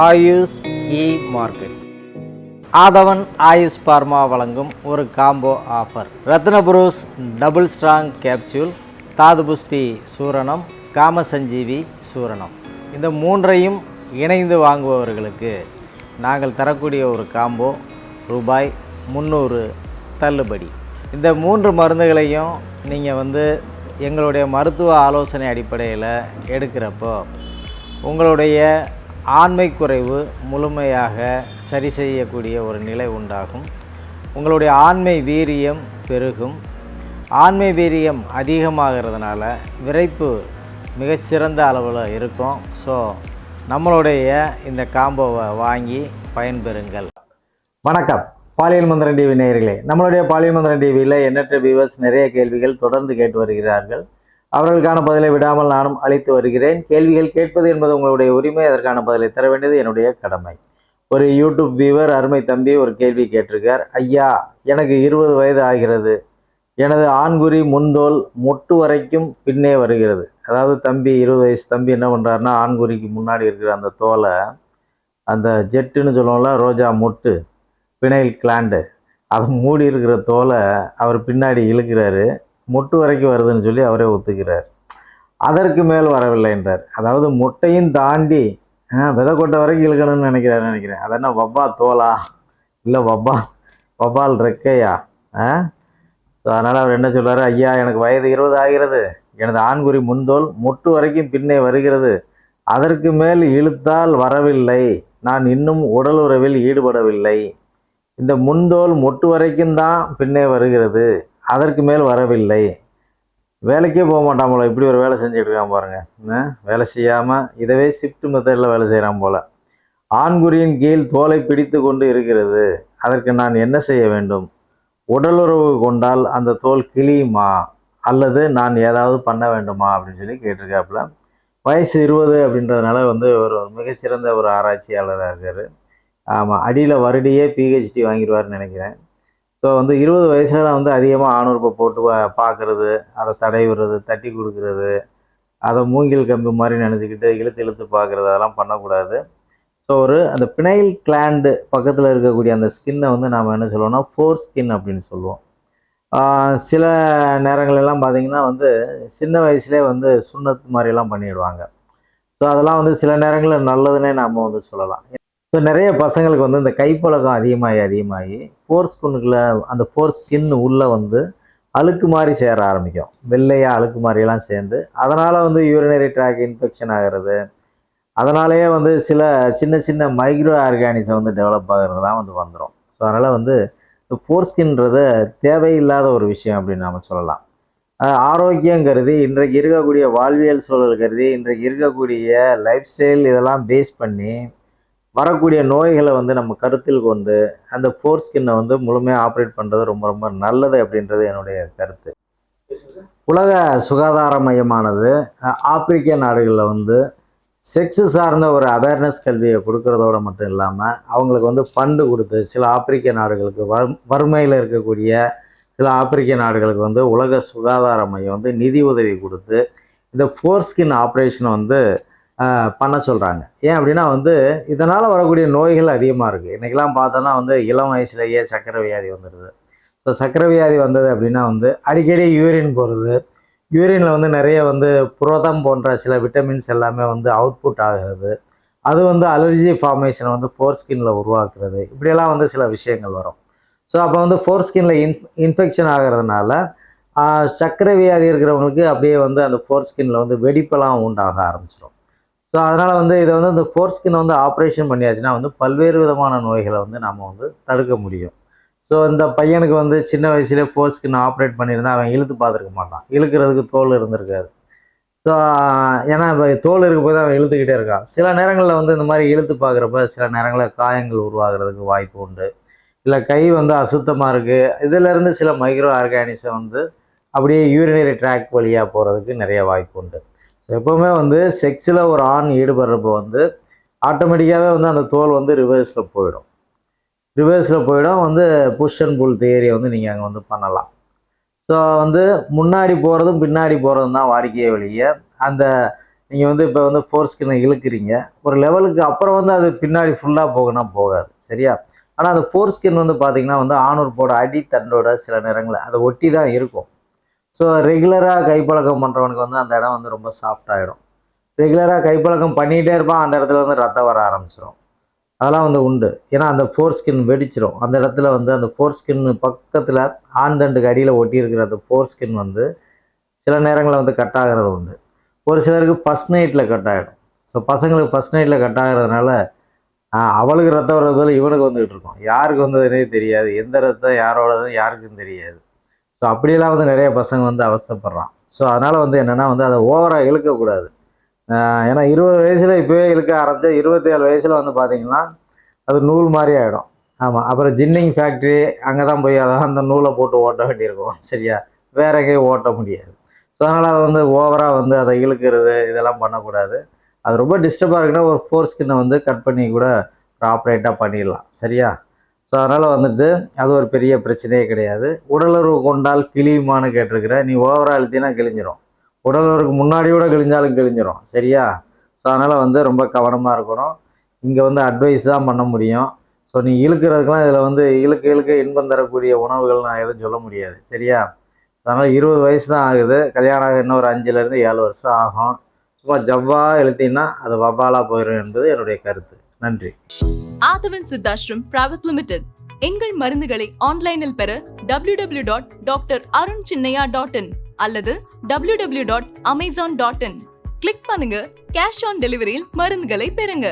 Ayush e market Aadhavan Ayush pharma வழங்கும் ஒரு combo offer. ரத்னபுரூஸ் டபுள் ஸ்ட்ராங் கேப்சியூல் தாதுபுஷ்டி சூரணம் காமசஞ்சீவி சூரணம். இந்த மூன்றையும் இணைந்து வாங்குபவர்களுக்கு நாங்கள் தரக்கூடிய ஒரு காம்போ ரூபாய் முந்நூறு தள்ளுபடி. இந்த மூன்று மருந்துகளையும் நீங்கள் வந்து எங்களுடைய மருத்துவ ஆலோசனை அடிப்படையில் எடுக்கிறப்போ உங்களுடைய ஆண்மை குறைவு முழுமையாக சரி செய்யக்கூடிய ஒரு நிலை உண்டாகும். உங்களுடைய ஆண்மை வீரியம் பெருகும். ஆண்மை வீரியம் அதிகமாகிறதுனால விரைப்பு மிகச்சிறந்த அளவில் இருக்கும். ஸோ நம்மளுடைய இந்த காம்போவை வாங்கி பயன்பெறுங்கள். வணக்கம். பாலியல் மந்திரன் டிவி நேயர்களே நம்மளுடைய பாலியல் மந்திரன் டிவியில் எண்ணற்ற வியூவர்ஸ் நிறைய கேள்விகள் தொடர்ந்து கேட்டு வருகிறார்கள். அவர்களுக்கான பதிலை விடாமல் நானும் அளித்து வருகிறேன். கேள்விகள் கேட்பது என்பது உங்களுடைய உரிமை அதற்கான பதிலை தர வேண்டியது என்னுடைய கடமை. ஒரு யூடியூப் வியூவர் அருமை தம்பி ஒரு கேள்வி கேட்டிருக்கார். ஐயா எனக்கு இருபது வயது ஆகிறது. எனது ஆண்குறி முன்தோல் முட்டு வரைக்கும் பின்னே வருகிறது. அதாவது தம்பி இருபது வயசு தம்பி என்ன பண்ணுறாருன்னா ஆண்குறிக்கு முன்னாடி இருக்கிற அந்த தோலை அந்த ஜெட்டுன்னு சொல்லுவோம்ல ரோஜா மொட்டு பினைல் கிளாண்டு அதை மூடி இருக்கிற தோலை அவர் பின்னாடி இழுக்கிறாரு. மொட்டு வரைக்கும் வருதுன்னு சொல்லி அவரே ஒத்துக்கிறார். அதற்கு மேல் வரவில்லை என்றார். அதாவது முட்டையும் தாண்டி ஆ, விதை கொட்டை வரைக்கும் இழுக்கணும்னு நினைக்கிறாரு நினைக்கிறேன். அது என்ன வப்பா தோலா? இல்லை வவ்வா வப்பால் ரெக்கையா? ஆ? ஸோ அதனால் அவர் என்ன சொல்றாரு ஐயா எனக்கு வயது இருபது ஆகிறது. எனது ஆண்குறி முன்தோல் முட்டு வரைக்கும் பின்னே வருகிறது. அதற்கு மேல் இழுத்தால் வரவில்லை. நான் இன்னும் உடல் உறவில் ஈடுபடவில்லை. இந்த முன்தோல் மொட்டு வரைக்கும் தான் பின்னே வருகிறது. அதற்கு மேல் வரவில்லை. வேலைக்கே போக மாட்டான் போல இப்படி ஒரு வேலை செஞ்சுட்டு இருக்கான் பாருங்க. வேலை செய்யாமல் இதவே ஷிஃப்ட் மெத்தடில் வேலை செய்கிறான் போல. ஆண்குறியின் கீழ் தோலை பிடித்து கொண்டு இருக்கிறது. அதற்கு நான் என்ன செய்ய வேண்டும்? உடலுறவு கொண்டால் அந்த தோல் கிளியுமா அல்லது நான் ஏதாவது பண்ண வேண்டுமா? அப்படின்னு சொல்லி கேட்டிருக்காப்புல. வயசு இருபது அப்படின்றதுனால வந்து ஒரு மிகச்சிறந்த ஒரு ஆராய்ச்சியாளராக இருக்கார். ஆமாம் அடியில் வருடியே பிஹெச்டி வாங்கிடுவார்னு நினைக்கிறேன். ஸோ வந்து இருபது வயசுல தான் வந்து அதிகமாக ஆணுறுப்பை போட்டு பார்க்குறது பார்க்கறது அதை தடைவிடுறது தட்டி கொடுக்கறது அதை மூங்கில் கம்பி மாதிரி நினச்சிக்கிட்டு இழுத்து இழுத்து பார்க்குறது அதெல்லாம் பண்ணக்கூடாது. ஸோ ஒரு அந்த பினைல் கிளாண்டு பக்கத்தில் இருக்கக்கூடிய அந்த ஸ்கின்னை வந்து நாம் என்ன சொல்லுவோம்னா ஃபோர் ஸ்கின் அப்படின்னு சொல்லுவோம். சில நேரங்களெல்லாம் பார்த்திங்கன்னா பார்த்தீங்கன்னா வந்து சின்ன வயசுலேயே வந்து சுண்ணத் மாதிரிலாம் பண்ணிடுவாங்க. ஸோ அதெல்லாம் வந்து சில நேரங்களில் நல்லதுன்னே நாம் வந்து சொல்லலாம். ஸோ நிறைய பசங்களுக்கு வந்து இந்த கைப்பழக்கம் அதிகமாகி அதிகமாகி ஃபோர் ஸ்கின்னுக்குள்ள அந்த ஃபோர் ஸ்கின் உள்ளே வந்து அழுக்கு மாதிரி சேர ஆரம்பிக்கும். வெள்ளையாக அழுக்கு மாதிரியெல்லாம் சேர்ந்து. அதனால் வந்து யூரினரி ட்ராக் இன்ஃபெக்ஷன் ஆகிறது. அதனாலேயே வந்து சில சின்ன சின்ன மைக்ரோ ஆர்கானிசம் வந்து டெவலப் ஆகிறதுலாம் வந்து வந்துடும் ஸோ அதனால் வந்து இந்த ஃபோர்ஸ்கின்றது தேவையில்லாத ஒரு விஷயம் அப்படின்னு நாம் சொல்லலாம். ஆரோக்கியம் கருதி இன்றைக்கு இருக்கக்கூடிய வாழ்வியல் சூழல் கருதி இன்றைக்கு இருக்கக்கூடிய லைஃப் ஸ்டைல் இதெல்லாம் பேஸ் பண்ணி வரக்கூடிய நோய்களை வந்து நம்ம கருத்தில் கொண்டு அந்த ஃபோர் ஸ்கின்னை வந்து முழுமையாக ஆப்ரேட் பண்ணுறது ரொம்ப ரொம்ப நல்லது அப்படின்றது என்னுடைய கருத்து. உலக சுகாதார மையமானது ஆப்பிரிக்க நாடுகளில் வந்து செக்ஸு சார்ந்த ஒரு அவேர்னஸ் கல்வியை கொடுக்கறதோட மட்டும் இல்லாமல் அவங்களுக்கு வந்து ஃபண்டு கொடுத்து சில ஆப்பிரிக்க நாடுகளுக்கு வறுமையில் இருக்கக்கூடிய சில ஆப்பிரிக்க நாடுகளுக்கு வந்து உலக சுகாதார மையம் வந்து நிதி உதவி கொடுத்து இந்த ஃபோர் ஸ்கின் ஆப்ரேஷனை வந்து பண்ண சொல்கிறாங்க ஏன் அப்படின்னா வந்து இதனால் வரக்கூடிய நோய்கள் அதிகமாக இருக்குது இன்றைக்கெல்லாம் பார்த்தோன்னா வந்து இளம் வயசுலேயே சக்கரை வியாதி வந்துடுது ஸோ சக்கரை வியாதி வந்தது அப்படின்னா வந்து அடிக்கடி யூரின் போகிறது யூரினில் வந்து நிறைய வந்து புரதம் போன்ற சில விட்டமின்ஸ் எல்லாமே வந்து அவுட்புட் ஆகிறது அது வந்து அலர்ஜி ஃபார்மேஷனை வந்து ஃபோர் ஸ்கின்ல உருவாக்குறது. இப்படியெல்லாம் வந்து சில விஷயங்கள் வரும். ஸோ அப்போ வந்து ஃபோர் ஸ்கின்ல இன் இன்ஃபெக்ஷன் ஆகிறதுனால சக்கரை சர்க்கரை வியாதி இருக்கிறவங்களுக்கு அப்படியே வந்து அந்த ஃபோர் ஸ்கின்ல வந்து வெடிப்பெல்லாம் உண்டாக ஆரம்பிச்சிடும் ஸோ அதனால் வந்து இதை வந்து இந்த ஃபோர் ஸ்கின் வந்து ஆப்ரேஷன் பண்ணியாச்சுன்னா வந்து பல்வேறு விதமான நோய்களை வந்து நம்ம வந்து தடுக்க முடியும். ஸோ இந்த பையனுக்கு வந்து சின்ன வயசுலேயே ஃபோர் ஸ்கின் ஆப்ரேட் பண்ணியிருந்தா அவன் இழுத்து பார்த்துருக்க மாட்டான். இழுக்கிறதுக்கு தோல் இருந்திருக்காது. ஸோ ஏன்னா இப்போ தோல் இருக்க போய் தான் அவன் இழுத்துக்கிட்டே இருக்கான். சில நேரங்களில் வந்து இந்த மாதிரி இழுத்து பார்க்குறப்ப சில நேரங்களில் காயங்கள் உருவாகிறதுக்கு வாய்ப்பு உண்டு. இல்லை கை வந்து அசுத்தமாக இருக்குது இதிலேருந்து சில மைக்ரோ ஆர்கானிசம் வந்து அப்படியே யூரினரி ட்ராக் வழியாக போகிறதுக்கு நிறைய வாய்ப்பு உண்டு. எப்போவுமே வந்து செக்ஸில் ஒரு ஆண் ஈடுபடுறப்போ வந்து ஆட்டோமேட்டிக்காகவே வந்து அந்த தோல் வந்து ரிவர்ஸில் போயிடும். ரிவர்ஸில் போயிடும் வந்து புஷ் அண்ட் புல் தேரியை வந்து நீங்கள் அங்கே வந்து பண்ணலாம். ஸோ வந்து முன்னாடி போகிறதும் பின்னாடி போகிறதும் தான் வாடிக்கையை வெளியே. அந்த நீங்கள் வந்து இப்போ வந்து ஃபோர் ஸ்கின்னை இழுக்கிறீங்க. ஒரு லெவலுக்கு அப்புறம் வந்து அது பின்னாடி ஃபுல்லாக போகணும்னா போகாது சரியா? ஆனால் அந்த ஃபோர் ஸ்கின் வந்து பார்த்திங்கன்னா வந்து ஆணூர் போட அடி தண்டோட சில நேரங்களில் அதை ஒட்டி தான் இருக்கும். ஸோ ரெகுலராக கைப்பழக்கம் பண்ணுறவனுக்கு வந்து அந்த இடம் வந்து ரொம்ப சாஃப்டாகிடும் ரெகுலராக கைப்பழக்கம் பண்ணிகிட்டே இருப்பான் அந்த இடத்துல வந்து ரத்தம் வர ஆரம்பிச்சிடும் அதெல்லாம் வந்து உண்டு. ஏன்னா அந்த ஃபோர் ஸ்கின் வெடிச்சிரும். அந்த இடத்துல வந்து அந்த ஃபோர் ஸ்கின் பக்கத்தில் ஆண்தண்டுக்கு அடியில் ஒட்டியிருக்கிற அந்த ஃபோர் ஸ்கின் வந்து சில நேரங்களில் வந்து கட் ஆகிறது உண்டு. ஒரு சிலருக்கு ஃபஸ்ட் நைட்டில் கட் ஆகிடும் ஸோ பசங்களுக்கு ஃபஸ்ட் நைட்டில் கட் ஆகிறதுனால அவளுக்கு ரத்தம் வர்றது இவனுக்கு வந்துகிட்டு இருக்கும். யாருக்கு வந்ததுனே தெரியாது. எந்த ரத்தம் யாரோடது யாருக்கும் தெரியாது. ஸோ அப்படியெல்லாம் வந்து நிறைய பசங்க வந்து அவஸ்தப்படுறான். ஸோ அதனால் வந்து என்னென்னா வந்து அதை ஓவராக இழுக்கக்கூடாது. ஏன்னா இருபது வயசில் இப்போவே இழுக்க ஆரம்பித்தா இருபத்தேழு வயசில் வந்து பார்த்தீங்கன்னா அது நூல் மாதிரி ஆகிடும் ஆமாம் அப்புறம் ஜின்னிங் ஃபேக்ட்ரி அங்கே தான் போய் அதான் அந்த நூலை போட்டு ஓட்ட வேண்டியிருக்கும். சரியா? வேற எங்கேயும் ஓட்ட முடியாது. ஸோ அதனால் அதை வந்து ஓவராக வந்து அதை இழுக்கிறது இதெல்லாம் பண்ணக்கூடாது. அது ரொம்ப டிஸ்டர்பாக இருக்குன்னா ஒரு ஃபோர் ஸ்கின்னை வந்து கட் பண்ணி கூட ப்ராப்பரேட்டாக பண்ணிடலாம். சரியா? ஸோ அதனால் வந்துட்டு அது ஒரு பெரிய பிரச்சனையே கிடையாது. உடலுறவு கொண்டால் கிழியுமான்னு கேட்டிருக்கிற நீ ஓவராக இழுத்தினா கிழிஞ்சிரும். உடலுறவுக்கு முன்னாடி கூட கிழிஞ்சாலும் கிழிஞ்சிரும். சரியா? ஸோ அதனால் வந்து ரொம்ப கவனமாக இருக்கணும். இங்கே வந்து அட்வைஸ் தான் பண்ண முடியும். ஸோ நீ இழுக்கிறதுக்கெலாம் இதில் வந்து இழுக்க இழுக்க இன்பம் தரக்கூடிய உணவுகள் நான் எதுவும் சொல்ல முடியாது. சரியா? அதனால் இருபது வயசு தான் ஆகுது. கல்யாணம் ஆக இன்னும் ஒரு அஞ்சுலேருந்து ஏழு வருஷம் ஆகும். சும்மா ஜவ்வாக இழுத்தீங்கன்னா அது வபாலாக போயிடும் என்பது என்னுடைய கருத்து. நன்றி. Aadhavan Siddhashram private limited. எங்கள் மருந்துகளை ஆன்லைனில் பெற W W dot doctor Arun Chinnaiya dot in அல்லது W W dot Amazon dot in click பண்ணுங்க கேஷ் ஆன் டெலிவரியில் மருந்துகளை பெறுங்க.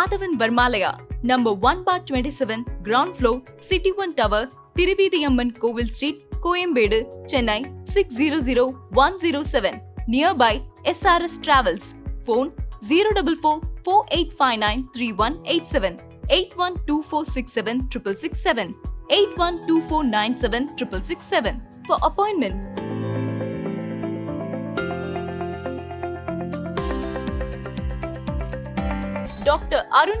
Aadhavan Varmalaya number one four twenty seven ground floor city one tower Thiruveethiamman Koil street Koyambedu Chennai six zero zero one zero seven nearby SRS travels phone zero double four four eight five nine three one eight seven eight one two four six seven triple six seven eight one two four nine seven triple six seven for appointment Dr. Arun